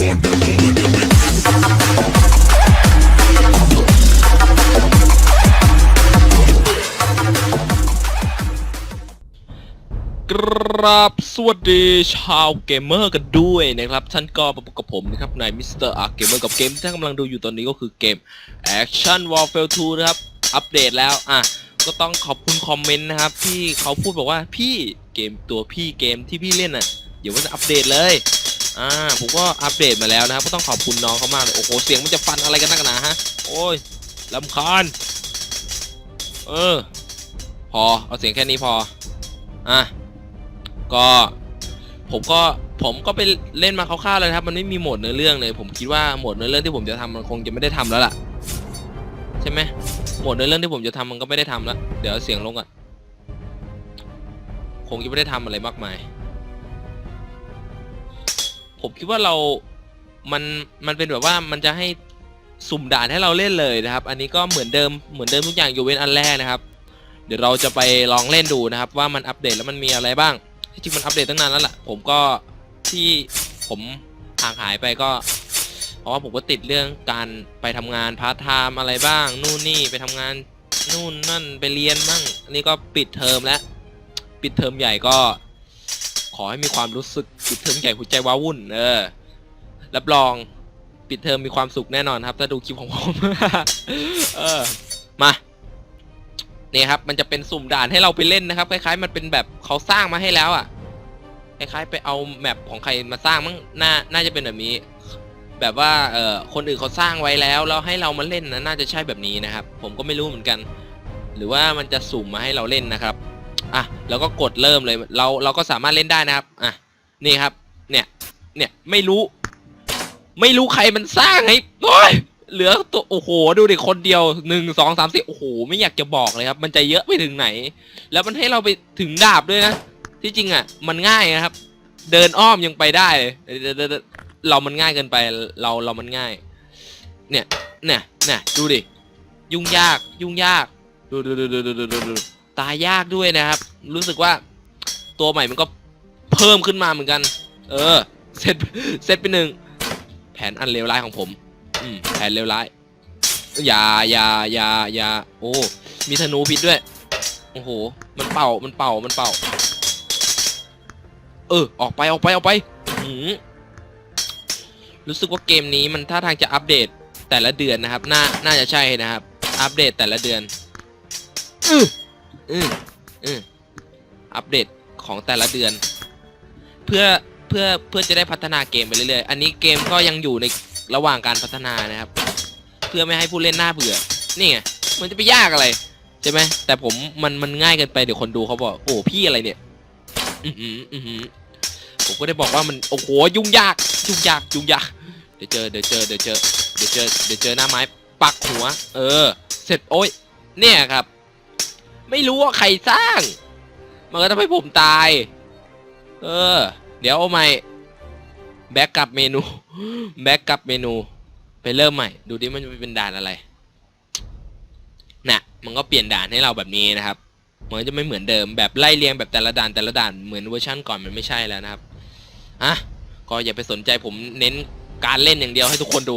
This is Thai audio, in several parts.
กราบสวัสดีชาวเกมเมอร์กันด้วยนะครับ ท่านก็มาพบกับผมนะครับนายมิสเตอร์อาร์เกมเมอร์กับเกมที่ท่านกำลังดูอยู่ตอนนี้ก็คือเกม Action Warfare 2 นะครับ อัปเดตแล้ว อะ ก็ต้องขอบคุณคอมเมนต์นะครับ ที่เขาพูดบอกว่าพี่เกมตัวพี่เกมที่พี่เล่นอะ เดี๋ยวมันจะอัปเดตเลย อ่าผมก็อัปเดตมาแล้วนะครับก็ต้องขอบคุณน้องเขามากเลยโอ้โหเสียงมันจะฟันอะไรกันนักหนาฮะโอ้ยลำคาญเออพอเอาเสียงแค่นี้พออะก็ผมก็ผมก็ไปเล่นมาคร่าวๆเลยครับ มันไม่มีโหมดเนื้อเรื่องเลย ผมคิดว่าโหมดเนื้อเรื่องที่ผมจะทำมันคงจะไม่ได้ทำแล้วล่ะ ใช่ไหมโหมดเนื้อเรื่องที่ผมจะทำมันก็ไม่ได้ทำแล้ว เดี๋ยวเสียงลงก่อนคงจะไม่ได้ทำอะไรมากมาย ผมคิดว่าเรา มันมันเป็นแบบว่ามันจะให้สุ่มด่านให้เราเล่นเลยนะครับ อันนี้ก็เหมือนเดิมเหมือนเดิมทุกอย่างยกเว้นอันแรกนะครับ เดี๋ยวเราจะไปลองเล่นดูนะครับ ว่ามันอัปเดตแล้วมันมีอะไรบ้างที่จริงมันอัปเดตตั้งนานแล้วล่ะ ผมก็ที่ผมห่างหายไปก็เพราะว่าผมก็ติดเรื่องการไปทำงานพาร์ทไทม์อะไรบ้าง นู่นนี่ไปทำงานนู่นนั่นไปเรียนบ้างอันนี้ก็ปิดเทอมแล้ว ปิดเทอมใหญ่ก็ขอให้มีความรู้สึก ปิดเทอมใหญ่หัวใจว้าวุ่น เออ รับรองปิดเทอมมีความสุขแน่นอนครับ ถ้าดูคลิปของผม เออ มานี่ครับ มันจะเป็นสุ่มด่านให้เราไปเล่นนะครับ คล้ายๆ มันเป็นแบบเขาสร้างมาให้แล้วอะ คล้ายๆ ไปเอาแมปของใครมาสร้างมั้ง น่า น่าจะเป็นแบบนี้ แบบว่า เออคนอื่นเขาสร้างไว้แล้ว แล้วให้เรามาเล่นนะ น่าจะใช่แบบนี้นะครับ ผมก็ไม่รู้เหมือนกัน หรือว่ามันจะสุ่มมาให้เราเล่นนะครับ อะ แล้วก็กดเริ่มเลย เรา เราก็สามารถเล่นได้นะครับ อะ นี่ครับ เนี่ย เนี่ยไม่รู้ ไม่รู้ใครมันสร้างให้โอ้ยเหลือตัวโอ้โหดูดิคนเดียวหนึ่งสองสามสี่โอ้โหไม่อยากจะบอกเลยครับ มันจะเยอะไปถึงไหน แล้วมันให้เราไปถึงดาบด้วยนะที่จริงอะ มันง่ายนะครับ เดินอ้อมยังไปได้เเรามันง่ายเกินไปเราเรามันง่าย เนี่ยเนี่ยเนี่ยดูดิยุ่งยาก ยุ่งยากดูดูดูดูดูดูดูตายยากด้วยนะครับ รู้สึกว่าตัวใหม่มันก็ เพิ่มขึ้นมาเหมือนกัน เออ เซตเซตไปหนึ่งแผนอันเลวร้ายของผม อืมแผนเลวร้ายอย่าอย่าอย่าอย่าโอ้ มีธนูพิษด้วย โอ้โห มันเป่า มันเป่า มันเป่า เออ ออกไปออกไปออกไปหืมรู้สึกว่าเกมนี้มันท่าทางจะอัปเดตแต่ละเดือนนะครับ น่า น่าจะใช่นะครับ อัปเดตแต่ละเดือน อืออืออืออัปเดตของแต่ละเดือน เพื่อเพื่อเพื่อจะได้พัฒนาเกมไปเรื่อยๆ อันนี้เกมก็ยังอยู่ในระหว่างการพัฒนานะครับ เพื่อไม่ให้ผู้เล่นหน้าเบื่อ นี่ไงมันจะไปยากอะไรใช่ไหมแต่ผมมันมันง่ายเกินไปเดี๋ยวคนดูเขาบอกโอ้พี่อะไรเนี่ย อือหืออือหือผมก็ได้บอกว่ามันโอ้โหยุ่งยากยุ่งยากยุ่งยากเดี๋ยวเจอเดี๋ยวเจอเดี๋ยวเจอเดี๋ยวเจอเดี๋ยวเจอหน้าไม้ปักหัว เออ เสร็จโอ้ยเนี่ยครับ ไม่รู้ว่าใครสร้าง มันก็ทำให้ผมตาย เออ เดี๋ยวเอาใหม่แบ็กกลับเมนู แบ็กกลับเมนู ไปเริ่มใหม่ ดูดิมันจะเป็นด่านอะไร น่ะ มันก็เปลี่ยนด่านให้เราแบบนี้นะครับ มันจะไม่เหมือนเดิมแบบไล่เรียงแบบแต่ละด่านแต่ละด่านเหมือนเวอร์ชั่นก่อนมันไม่ใช่แล้วนะครับ อะ ก็อย่าไปสนใจผมเน้นการเล่นอย่างเดียวให้ทุกคนดู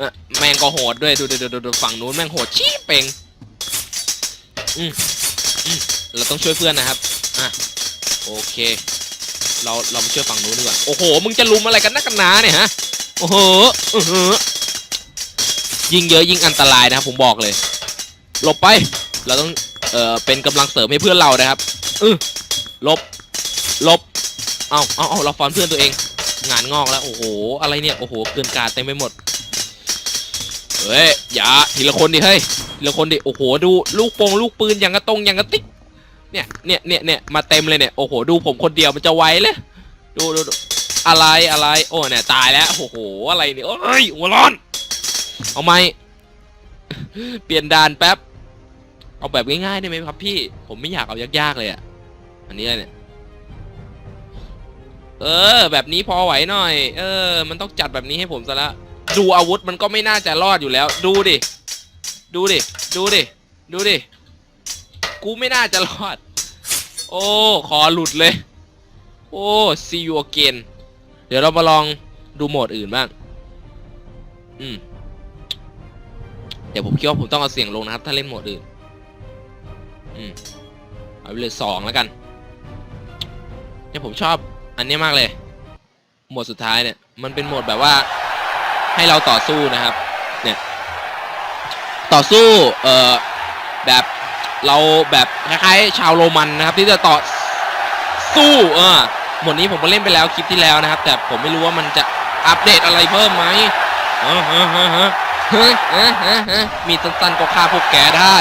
อแม่งก็โหดด้วยดูดูดูดูดูฝั่งนู้นแม่งโหดชี้เป่งอืมอืมเราต้องช่วยเพื่อนนะครับ อะ โอเค เราเรามาช่วยฝั่งนู้นดีกว่าโอ้โห มึงจะลุมอะไรกันนักกันหนาเนี่ยฮะโอ้โหอือหือยิงเยอะยิงอันตรายนะครับผมบอกเลยหลบไป เราต้องเอ่อเป็นกำลังเสริมให้เพื่อนเรานะครับอือหลบหลบเอาเอาเอาเราฟอนเพื่อนตัวเอง งานงอกแล้วโอ้โหอะไรเนี่ยโอ้โหเกินการเต็มไปหมดเฮ้ยอย่าทีละคนดิเฮ้ยทีละคนดิโอ้โหดูลูกโป่งลูกปืนอย่างกระตรงอย่างกระติก เนี่ยเนี่ยเนี่ยเนี่ยมาเต็มเลยเนี่ยโอ้โหดูผมคนเดียวมันจะไวเลยดูดูดูอะไรอะไรโอ้เนี่ยตายแล้วโอ้โหอะไรเนี่ยโอ้ยหัวร้อน เอาไหมเปลี่ยนด่านแป๊บเอาแบบง่ายๆได้ไหมครับพี่ผมไม่อยากเอายากๆเลยอะอันนี้เนี่ยเออ แบบนี้พอไหวหน่อย เออ มันต้องจัดแบบนี้ให้ผมซะละดูอาวุธมันก็ไม่น่าจะรอดอยู่แล้ว ดูดิ ดูดิ ดูดิ ดูดิ กูไม่น่าจะรอด โอ้ ขอหลุดเลย โอ้ see you again เดี๋ยวเรามาลองดูโหมดอื่นบ้าง อืม เดี๋ยวผมคิดว่าผมต้องเอาเสียงลงนะครับ ถ้าเล่นโหมดอื่น อืม เอาไปเลยสองแล้วกัน เนี่ยผมชอบอันนี้มากเลย โหมดสุดท้ายเนี่ย มันเป็นโหมดแบบว่าให้เราต่อสู้นะครับ เนี่ย ต่อสู้ เอ่อ แบบ เราแบบคล้ายๆชาวโรมันนะครับ ที่จะต่อสู้เออหมดนี้ผมก็เล่นไปแล้วคลิปที่แล้วนะครับ แต่ผมไม่รู้ว่ามันจะอัปเดตอะไรเพิ่มไหมฮะฮะฮะฮะฮะฮะมีตันๆก็ฆ่าพวกแกได้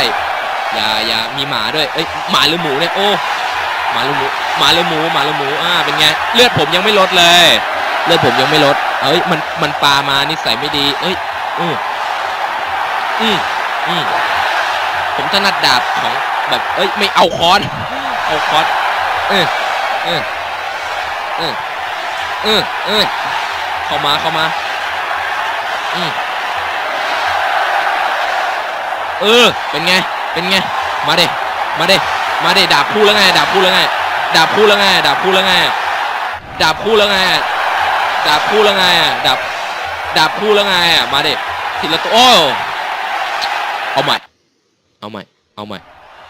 อย่าอย่ามีหมาด้วยเอ้ยหมาหรือหมูเนี่ยโอ้หมาหรือหมูหมาหรือหมูหมาหรือหมูอ่าเป็นไงเลือดผมยังไม่ลดเลย เลือดผมยังไม่ลดเอ้ยมันมันปลามานิสัยไม่ดี เอ้ยอืมอืมอืม ผมถนัดดาบของแบบเอ้ยไม่เอาคอนเอาคอนเออเออเออเออเออเข้ามาเข้ามาอืมเออ เป็นไง เป็นไง มาเดมาเดมาเดดาบคู่แล้วไง ดาบคู่แล้วไง ดาบคู่แล้วไง ดาบคู่แล้วไง ดาบคู่แล้วไง ดาบคู่แล้วไง ดาบ ดาบคู่แล้วไงมาเดทีละตัวโอ้เอาใหม่ เอาใหม่ เอาใหม่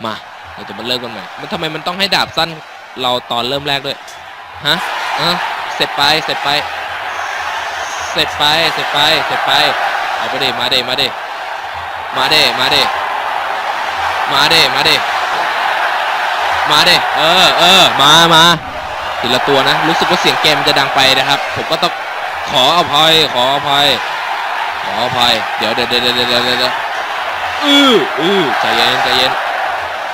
มา เราจะมาเริ่มกันใหม่ มันทำไมมันต้องให้ดาบสั้นเราตอนเริ่มแรกด้วย ฮะฮะเสร็จไป เสร็จไป เสร็จไป เสร็จไป เสร็จไป เอาไปเดมาเดมาเดมาเดมาเดมาเดมาเดมาเดเออเออมามาทีละตัวนะ รู้สึกว่าเสียงเกมมันจะดังไปนะครับ ผมก็ต้องขออภัย ขออภัย ขออภัย เดี๋ยวเดี๋ยวเดี๋ยวเดี๋ยวเดี๋ยว อืออือใจเย็นใจเย็น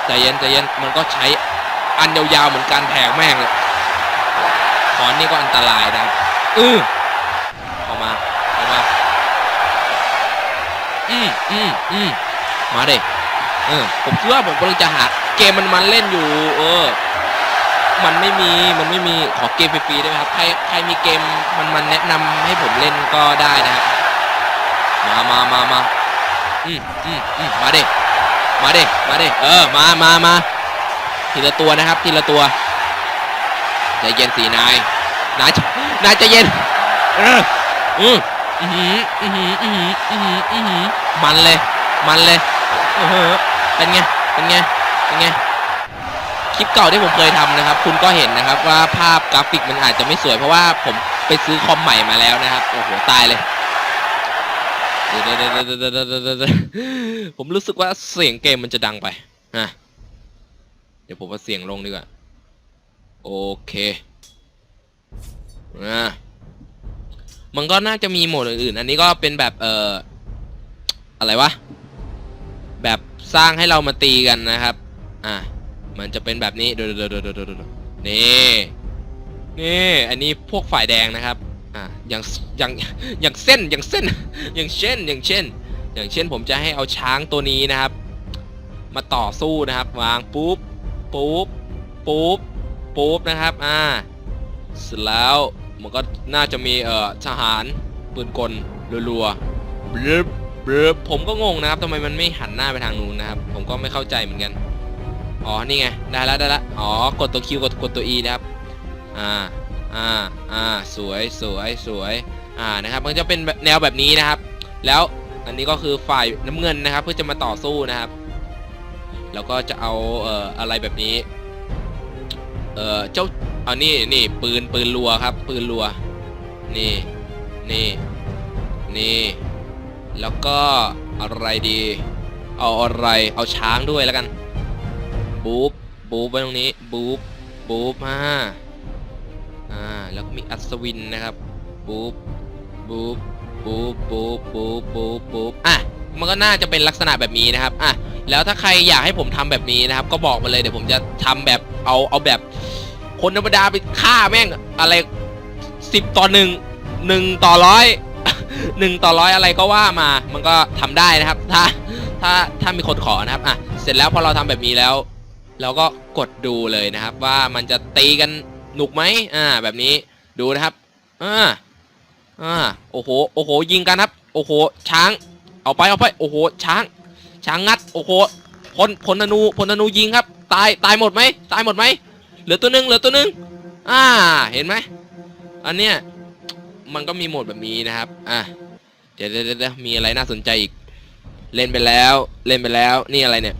ใจเย็นใจเย็นมันก็ใช้อันยาวๆเหมือนการแทงแม่งเลยขอนนี่ก็อันตรายนะอือเข้ามาเข้ามาอืมอืมอืมมาเด็เออผมคิดว่าผมกำลังจะหาเกมมันมันเล่นอยู่ เออ มันไม่มีมันไม่มีขอเกมฟรีๆได้ไหมครับใครใครมีเกมมันมันแนะนำให้ผมเล่นก็ได้นะครับมามามามา อืมอืมอืมมาเด็มาเด็มาเด็เออมามามาทีละตัวนะครับทีละตัวใจเย็นสีนายนายนายใจเย็นเอออืมอือหืออือหืออือหืออือออือหือมันเลย มันเลยเออเป็นไงเป็นไงเป็นไงคลิปเก่าที่ผมเคยทำนะครับ คุณก็เห็นนะครับว่าภาพกราฟิกมันอาจจะไม่สวยเพราะว่าผมไปซื้อคอมใหม่มาแล้วนะครับโอ้โหตายเลย เดี๋ยวเดี๋ยวเดี๋ยวเดี๋ยวผมรู้สึกว่าเสียงเกมมันจะดังไปอะเดี๋ยวผมเอาเสียงลงดีกว่า โอเคอะมันก็น่าจะมีโหมดอื่นๆ อันนี้ก็เป็นแบบเอ่ออะไรวะ แบบสร้างให้เรามาตีกันนะครับ อะ มันจะเป็นแบบนี้ดูดูดูดูดูดูนี่ นี่ อันนี้พวกฝ่ายแดงนะครับ อะอย่างอย่างอย่างเส้นอย่างเส้นอย่างเช่นอย่างเช่น อย่างเช่นผมจะให้เอาช้างตัวนี้นะครับ มาต่อสู้นะครับ วางปุ๊บปุ๊บปุ๊บปุ๊บนะครับอ่าเสร็จแล้วมันก็น่าจะมีเอ่อทหารปืนกลรัวๆบลึบบลึบผมก็งงนะครับทำไมมันไม่หันหน้าไปทางนู้นนะครับ ผมก็ไม่เข้าใจเหมือนกันอ๋อนี่ไงได้แล้วได้แล้วอ๋อกดตัวคิวกดกดตัว E นะครับอ่า อ่าอ่าสวยสวยสวยอ่านะครับมันจะเป็นแบบแนวแบบนี้นะครับ แล้วอันนี้ก็คือฝ่ายน้ำเงินนะครับ เพื่อจะมาต่อสู้นะครับ แล้วก็จะเอาเอ่ออะไรแบบนี้เอ่อเจ้าเอานี่นี่ปืนปืนรัวครับ ปืนรัวนี่นี่นี่แล้วก็อะไรดี เอาอะไรเอาช้างด้วยแล้วกัน บู๊บบู๊บไว้ตรงนี้ บู๊บบู๊บมา แล้วก็มีอัศวินนะครับบู๊บบู๊บบู๊บบู๊บบู๊บบู๊บบู๊บอะมันก็น่าจะเป็นลักษณะแบบนี้นะครับอะแล้วถ้าใครอยากให้ผมทำแบบนี้นะครับ ก็บอกมาเลยเดี๋ยวผมจะทำแบบเอาเอาแบบ คนธรรมดาไปฆ่าแม่งอะไรสิบต่อหนึ่งหนึ่งต่อร้อยหนึ่งต่อร้อยอะไรก็ว่ามา มันก็ทำได้นะครับ ถ้าถ้าถ้ามีคนขอนะครับอะเสร็จแล้วพอเราทำแบบนี้แล้ว เราก็กดดูเลยนะครับ ว่ามันจะตีกัน หนุกไหมอ่า แบบนี้ดูนะครับอ่าอ่าโอ้โหโอ้โหยิงกันครับ โอ้โหช้าง เอาไปเอาไปโอ้โหช้าง ช้างงัดโอ้โหพลพลธนูพลธนูยิงครับ ตายตายหมดไหมตายหมดไหมเหลือตัวหนึ่งเหลือตัวหนึ่งอ่าเห็นไหมอันเนี้ยมันก็มีโหมดแบบนี้นะครับอะเดี๋ยวเดี๋ยวเดี๋ยวมีอะไรน่าสนใจอีกเล่นไปแล้วเล่นไปแล้วนี่อะไรเนี่ย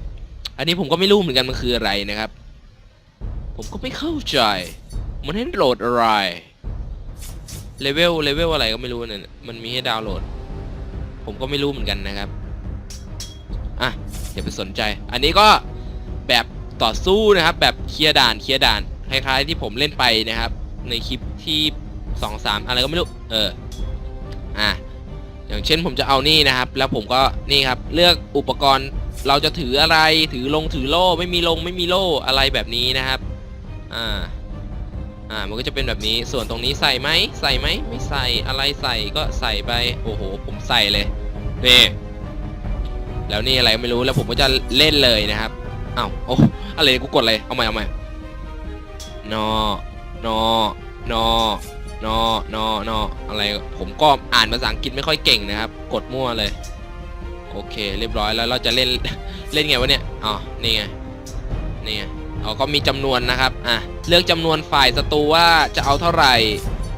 อันนี้ผมก็ไม่รู้เหมือนกันมันคืออะไรนะครับ ผมก็ไม่เข้าใจ มันให้โหลดอะไรเลเวลเลเวลอะไรก็ไม่รู้เนี่ยมันมีให้ดาวน์โหลด ผมก็ไม่รู้เหมือนกันนะครับ อะอย่าไปสนใจ อันนี้ก็แบบต่อสู้นะครับ แบบเคลียร์ด่านเคลียร์ด่านคล้ายๆที่ผมเล่นไปนะครับ ในคลิปที่สองสามอะไรก็ไม่รู้เอออะอย่างเช่นผมจะเอานี่นะครับ แล้วผมก็นี่ครับเลือกอุปกรณ์เราจะถืออะไรถือลงถือโล่ไม่มีลงไม่มีโล่อะไรแบบนี้นะครับ อ่า อ่ามันก็จะเป็นแบบนี้ส่วนตรงนี้ใส่ไหมใส่ไหมไม่ใส่อะไรใส่ก็ใส่ไปโอ้โห ผมใส่เลยนี่แล้วนี่อะไรไม่รู้แล้วผมก็จะเล่นเลยนะครับอ้าวโอ้อะไรกูกดเลยเอาใหม่เอาใหม่นอนอนอนอนอนออะไรผมก็อ่านภาษาอังกฤษไม่ค่อยเก่งนะครับ กดมั่วเลย โอเค เรียบร้อยแล้วเราจะเล่นเล่นไงวะเนี่ยอ๋อนี่ไงนี่ไง อ๋อก็มีจำนวนนะครับอะเลือกจำนวนฝ่ายศัตรูว่าจะเอาเท่าไหร่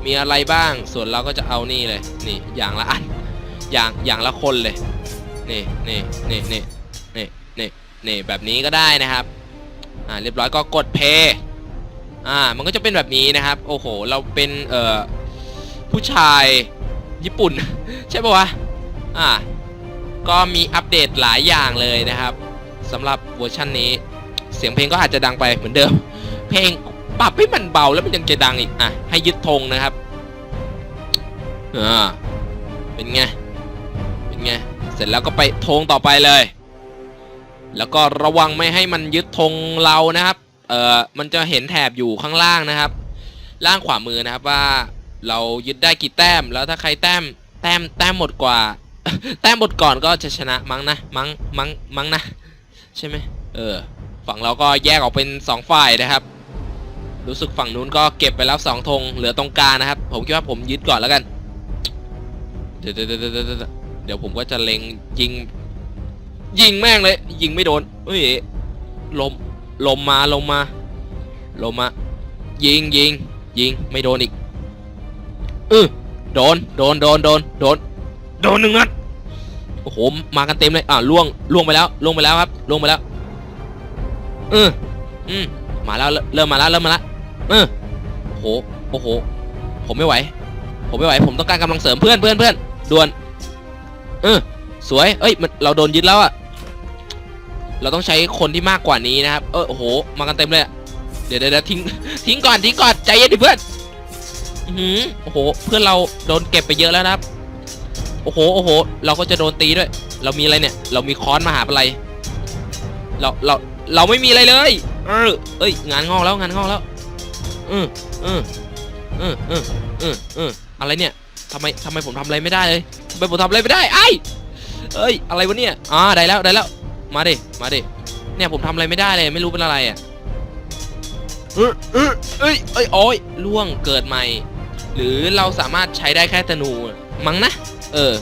มีอะไรบ้าง ส่วนเราก็จะเอานี่เลย นี่อย่างละอัน อย่างอย่างละคนเลย นี่นี่นี่นี่นี่นี่นี่แบบนี้ก็ได้นะครับ อ่าเรียบร้อยก็กดเพย์อ่ามันก็จะเป็นแบบนี้นะครับ โอ้โห เราเป็นเอ่อผู้ชายญี่ปุ่น ใช่ปะวะ อ่า ก็มีอัปเดตหลายอย่างเลยนะครับสำหรับเวอร์ชันนี้ เสียงเพลงก็อาจจะดังไปเหมือนเดิม เพลงปรับให้มันเบาแล้วมันยังจะดังอีกอะให้ยึดธงนะครับอ่าเป็นไงเป็นไงเสร็จแล้วก็ไปธงต่อไปเลย แล้วก็ระวังไม่ให้มันยึดธงเรานะครับเอ่อมันจะเห็นแถบอยู่ข้างล่างนะครับ ล่างขวามือนะครับว่าเรายึดได้กี่แต้ม แล้วถ้าใครแต้มแต้มแต้มหมดกว่า แต้มหมดก่อนก็จะชนะมั้งนะ มั้งมั้งมั้งนะ ใช่ไหมเออ ฝั่งเราก็แยกออกเป็นสองฝ่ายนะครับ รู้สึกฝั่งนู้นก็เก็บไปแล้วสองธงเหลือตรงกลางนะครับ ผมคิดว่าผมยึดก่อนแล้วกันเดี๋ยวเดี๋ยวเดี๋ยวเดี๋ยวเดี๋ยวเดี๋ยวผมก็จะเล็งยิง ยิงแม่งเลย ยิงไม่โดนเฮ้ยลมลมมาลมมาลมมา ยิงยิงยิงไม่โดนอีกเออโดนโดนโดนโดนโดนโดนหนึ่งนัดโอ้โหมากันเต็มเลยอ่าล่วงล่วงไปแล้วล่วงไปแล้วครับล่วงไปแล้ว เออ อืมมาแล้ว เริ่มมาแล้ว เริ่มมาแล้วเออโอ้โหโอ้โห ผมไม่ไหว ผมไม่ไหว ผมต้องการกำลังเสริมเพื่อนเพื่อนเพื่อนด่วน เออ สวย เอ้ย มัน เราโดนยึดแล้วอะเราต้องใช้คนที่มากกว่านี้นะครับ เออโอ้โห มากันเต็มเลยเดี๋ยวเดี๋ยวเดี๋ยวทิ้ง ทิ้งก่อน ทิ้งก่อน ใจเย็นดิเพื่อนอือหือโอ้โห เพื่อนเราโดนเก็บไปเยอะแล้วนะครับ โอ้โห โอ้โห เราก็จะโดนตีด้วย เรามีอะไรเนี่ย เรามีค้อนมาหาอะไรเรา เรา เราไม่มีอะไรเลยเออเอ้ยงานงอกแล้วงานงอกแล้วเออเออเออเออเออเอออะไรเนี่ยทำไมทำไมผมทำอะไรไม่ได้เลยทำไมผมทำอะไรไม่ได้ไอ้เอ้ยอะไรวะเนี่ยอ่าได้แล้วได้แล้วมาดิมาดิเนี่ยผมทำอะไรไม่ได้เลยไม่รู้เป็นอะไรอะเออเออเอ้ยเอ้ยโอ้ยล่วงเกิดใหม่ หรือเราสามารถใช้ได้แค่ธนูมั้งนะ เออ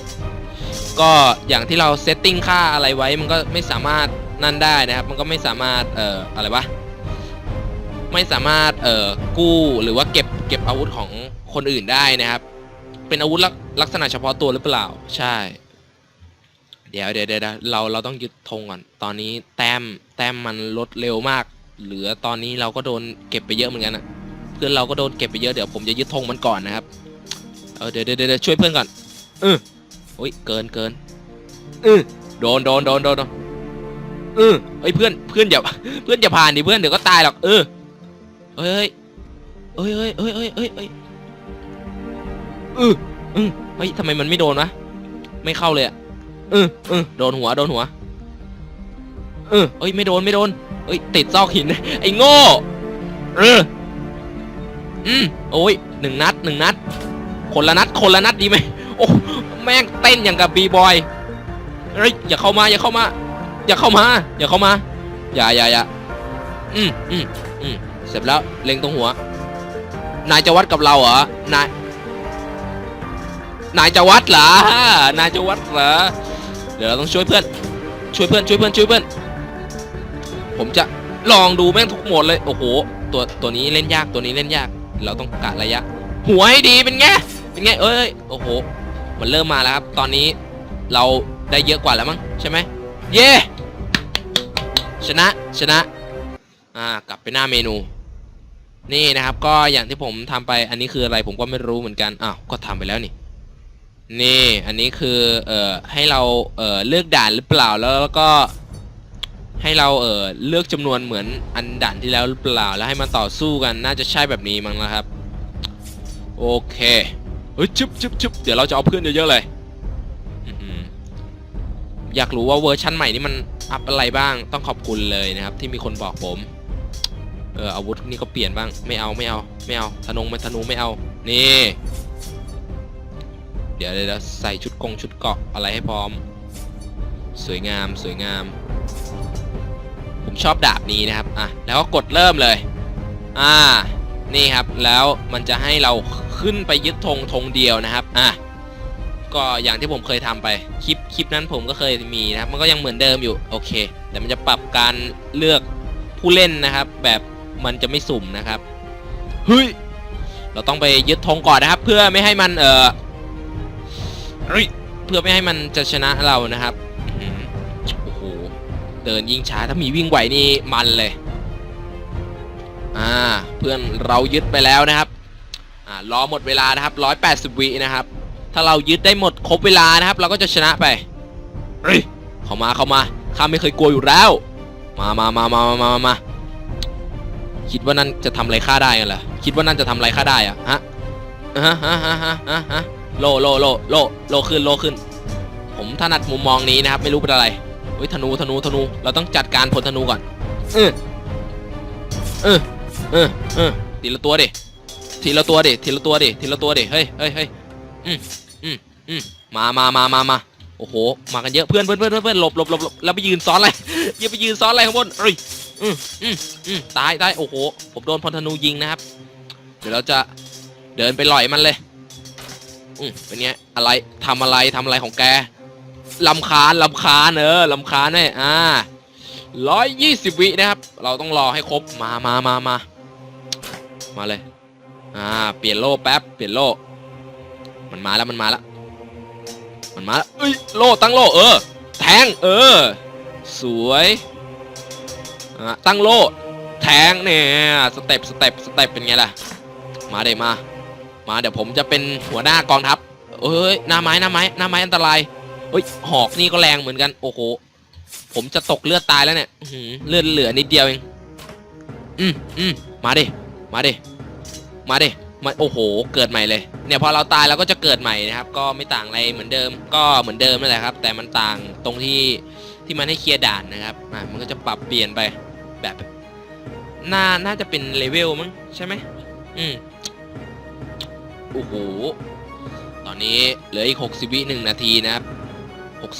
ก็อย่างที่เราเซตติ้งค่าอะไรไว้มันก็ไม่สามารถ นั่นได้นะครับ มันก็ไม่สามารถเอ่ออะไรวะไม่สามารถเอ่อกู้หรือว่าเก็บเก็บอาวุธของคนอื่นได้นะครับ เป็นอาวุธลักลักษณะเฉพาะตัวหรือเปล่า ใช่ เดี๋ยวเดี๋ยวเดี๋ยวเราเราต้องยึดธงก่อน ตอนนี้แต้มแต้มมันลดเร็วมาก เหลือตอนนี้เราก็โดนเก็บไปเยอะเหมือนกันนะเพื่อนเราก็โดนเก็บไปเยอะเดี๋ยวผมจะยึดธงมันก่อนนะครับเออเดี๋ยวเดี๋ยวเดี๋ยวช่วยเพื่อนก่อนเออโอ้ยเกินเกินเออโดนโดนโดนโดนโดน เออเฮ้ยเพื่อนเพื่อนอย่าเพื่อนอย่าผ่านดิเพื่อนเดี๋ยวก็ตายหรอกเออเฮ้ยเฮ้ยเฮ้ยเฮ้ยเฮ้ยเฮ้ยเฮ้ยเออเออเฮ้ยทำไมมันไม่โดนวะไม่เข้าเลยอะเออเออโดนหัวโดนหัวเออเฮ้ยไม่โดนไม่โดนเฮ้ยติดซอกหินไอ้โง่เอออืมโอ้ยหนึ่งนัดหนึ่งนัด คนละนัดคนละนัดดีไหมโอ้แม่งเต้นอย่างกับบีบอยเฮ้ยอย่าเข้ามาอย่าเข้ามา อย่าเข้ามา อย่าเข้ามา อย่าอย่าอย่าอืมอืมอืมเสร็จแล้วเล็งตรงหัว นายจะวัดกับเราเหรอ นาย นายจะวัดเหรอ นายจะวัดเหรอ เดี๋ยวเราต้องช่วยเพื่อน ช่วยเพื่อน ช่วยเพื่อน ช่วยเพื่อน ผมจะลองดูแม่งทุกหมดเลย โอ้โห ตัว ตัวนี้เล่นยาก ตัวนี้เล่นยาก เราต้องกะระยะ หัวให้ดี เป็นไง เป็นไง เอ้ย โอ้โห มันเริ่มมาแล้วครับ ตอนนี้เราได้เยอะกว่าแล้วมั้งใช่ไหม เย่ ชนะชนะอ่ากลับไปหน้าเมนู นี่นะครับ ก็อย่างที่ผมทำไปอันนี้คืออะไรผมก็ไม่รู้เหมือนกันอ้าวก็ทำไปแล้วนี่ นี่อันนี้คือเอ่อให้เราเอ่อเลือกด่านหรือเปล่าแล้วแล้วก็ให้เราเอ่อเลือกจำนวนเหมือนอันด่านที่แล้วหรือเปล่าแล้วให้มันต่อสู้กันน่าจะใช่แบบนี้มั้งนะครับ โอเคเฮ้ยชึบชึบชึบเดี๋ยวเราจะเอาเพื่อนเยอะๆเลย อยากรู้ว่าเวอร์ชั่นใหม่นี่มันอัพอะไรบ้าง ต้องขอบคุณเลยนะครับ ที่มีคนบอกผม เอออาวุธนี่ก็เปลี่ยนบ้าง ไม่เอาไม่เอา ไม่เอาธนงไม่ธนูไม่เอา นี่ เดี๋ยวเดี๋ยวใส่ชุดกงชุดเกาะอะไรให้พร้อม สวยงามสวยงาม ผมชอบดาบนี้นะครับ อะ แล้วก็กดเริ่มเลย อ่า นี่ครับ แล้วมันจะให้เราขึ้นไปยึดธงธงเดียวนะครับ อะ ก็อย่างที่ผมเคยทำไปคลิปคลิปนั้นผมก็เคยมีนะครับมันก็ยังเหมือนเดิมอยู่โอเค แต่มันจะปรับการเลือกผู้เล่นนะครับ แบบมันจะไม่สุ่มนะครับเฮ้ยเราต้องไปยึดธงก่อนนะครับ เพื่อไม่ให้มันเออเฮ้ยเพื่อไม่ให้มันจะชนะเรานะครับอื้อหือโอ้โหเดินยิงช้าถ้ามีวิ่งไหวนี่มันเลยอ่าเพื่อนเรายึดไปแล้วนะครับอ่ารอหมดเวลานะครับ180วินะครับ ถ้าเรายึดได้หมดครบเวลานะครับ เราก็จะชนะไปเฮ้ยเข้ามาเข้ามาข้าไม่เคยกลัวอยู่แล้ว มามามามามามามาคิดว่านั่นจะทำอะไรข้าได้กันเหรอคิดว่านั่นจะทำอะไรข้าได้อะฮะฮะฮะฮะฮะฮะฮะโลโลโลโลโลขึ้นโลขึ้น ผมถนัดมุมมองนี้นะครับ ไม่รู้เป็นอะไรเฮ้ยธนูธนูธนูเราต้องจัดการพลธนูก่อนเออเออเออเออทีละตัวดิทีละตัวดิทีละตัวดิทีละตัวดิเฮ้ยเฮ้ยเฮ้ยอืม อืมมามามามามาโอ้โห มากันเยอะเพื่อนเพื่อนเพื่อนเพื่อนหลบหลบหลบหลบแล้วไปยืนซ้อนอะไรย่าไปยืนซ้อนอะไรข้างบนเอ้ยอืมอืมอืมตายตายโอ้โห ผมโดนพลธนูยิงนะครับ เดี๋ยวเราจะเดินไปหล่อยมันเลย อืมเป็นไงอะไรทำอะไรทำอะไรของแกลำคาญลำคาญเออลำคาญเนี่ยอ่าร้อยยี่สิบวินะครับ เราต้องรอให้ครบมามามามามาเลย อ่า เปลี่ยนโล่แป๊บ เปลี่ยนโล่ มันมาแล้วมันมาแล้ว มันมาเอ้ยโล่ตั้งโล่เออ แทงเออ สวยอ่าตั้งโล่แทงเนี่ยสเต็ปสเต็ปสเต็ปเป็นไงล่ะ มาเดี๋ยวมา มาเดี๋ยวผมจะเป็นหัวหน้ากองทัพเอ้ยหน้าไม้หน้าไม้หน้าไม้อันตรายเฮ้ยหอกนี่ก็แรงเหมือนกันโอ้โหผมจะตกเลือดตายแล้วเนี่ยหือเลือดเหลือนิดเดียวเองอืมอืมมาดิมาดิมาดิ มาโอ้โห เกิดใหม่เลย เนี่ยพอเราตายเราก็จะเกิดใหม่นะครับ ก็ไม่ต่างอะไรเหมือนเดิม ก็เหมือนเดิมนั่นแหละครับ แต่มันต่างตรงที่ที่มันให้เคลียร์ด่านนะครับอะมันก็จะปรับเปลี่ยนไปแบบน่าน่าจะเป็นเลเวลมั้งใช่ไหมอืมโอ้โหตอนนี้เหลืออีก60วิหนึ่งนาทีนะครับ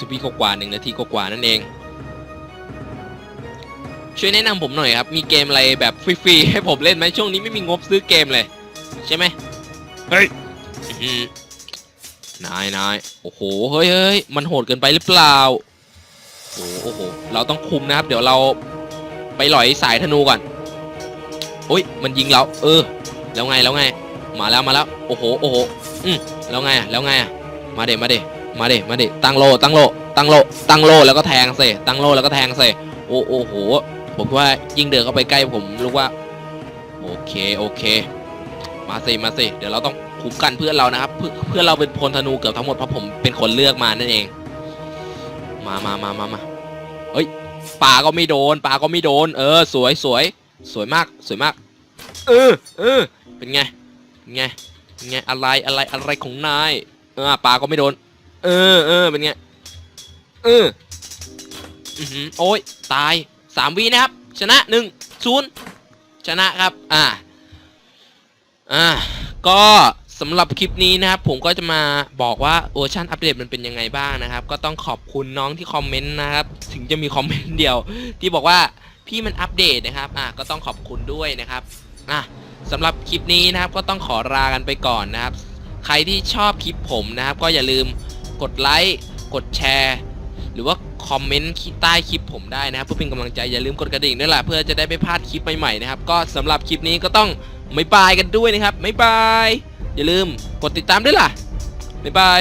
60วิกว่าหนึ่งนาทีกว่านั่นเอง ช่วยแนะนำผมหน่อยครับ มีเกมอะไรแบบฟรีๆให้ผมเล่นไหมช่วงนี้ไม่มีงบซื้อเกมเลย ใช่ไหมเฮ้ยอื้อหือนายนายโอ้โหเฮ้ยเฮ้ยมันโหดเกินไปหรือเปล่าโอ้โหโอ้โหเราต้องคุมนะครับ เดี๋ยวเราไปหลอยสายธนูก่อนโอ้ยมันยิงเรา เออ แล้วไงแล้วไง มาแล้วมาแล้วโอ้โหโอ้โหอืมแล้วไงอะแล้วไงอะมาเดมาเดมาเดมาเดตั้งโลตั้งโลตั้งโลตั้งโลแล้วก็แทงเซตั้งโลแล้วก็แทงเซโอ้โอ้โหผมว่ายิ่งเดินเข้าไปใกล้ผมรู้ว่า โอเคโอเค มาสิมาสิเดี๋ยวเราต้องคุ้มกันเพื่อนเรานะครับ เพื่อเพื่อนเราเป็นพลธนูเกือบทั้งหมดเพราะผมเป็นคนเลือกมานั่นเอง มามามามามาเฮ้ยปลาก็ไม่โดนปลาก็ไม่โดน เออ สวยสวยสวยมากสวยมาก เออเออเป็นไงเป็นไงเป็นไงอะไรอะไรอะไรของนายเออปลาก็ไม่โดน เออเออเป็นไงเอออือโอ้ยตายสามวีนะครับ ชนะหนึ่งศูนย์ชนะครับ อ่า อ่าก็สำหรับคลิปนี้นะครับผมก็จะมาบอกว่าเวอร์ชันอัปเดตมันเป็นยังไงบ้างนะครับ ก็ต้องขอบคุณน้องที่คอมเมนต์นะครับ ถึงจะมีคอมเมนต์เดียว ที่บอกว่าพี่มันอัปเดตนะครับอ่าก็ต้องขอบคุณด้วยนะครับอะสำหรับคลิปนี้นะครับก็ต้องขอลากันไปก่อนนะครับ ใครที่ชอบคลิปผมนะครับ ก็อย่าลืมกดไลค์กดแชร์ หรือว่าคอมเมนต์ใต้คลิปผมได้นะครับเพื่อเป็นกำลังใจอย่าลืมกดกระดิ่งด้วยล่ะเพื่อจะได้ไม่พลาดคลิปใหม่ๆนะครับ ก็สำหรับคลิปนี้ก็ต้อง ไม่บายกันด้วยนะครับไม่บาย อย่าลืมกดติดตามด้วยล่ะไม่บาย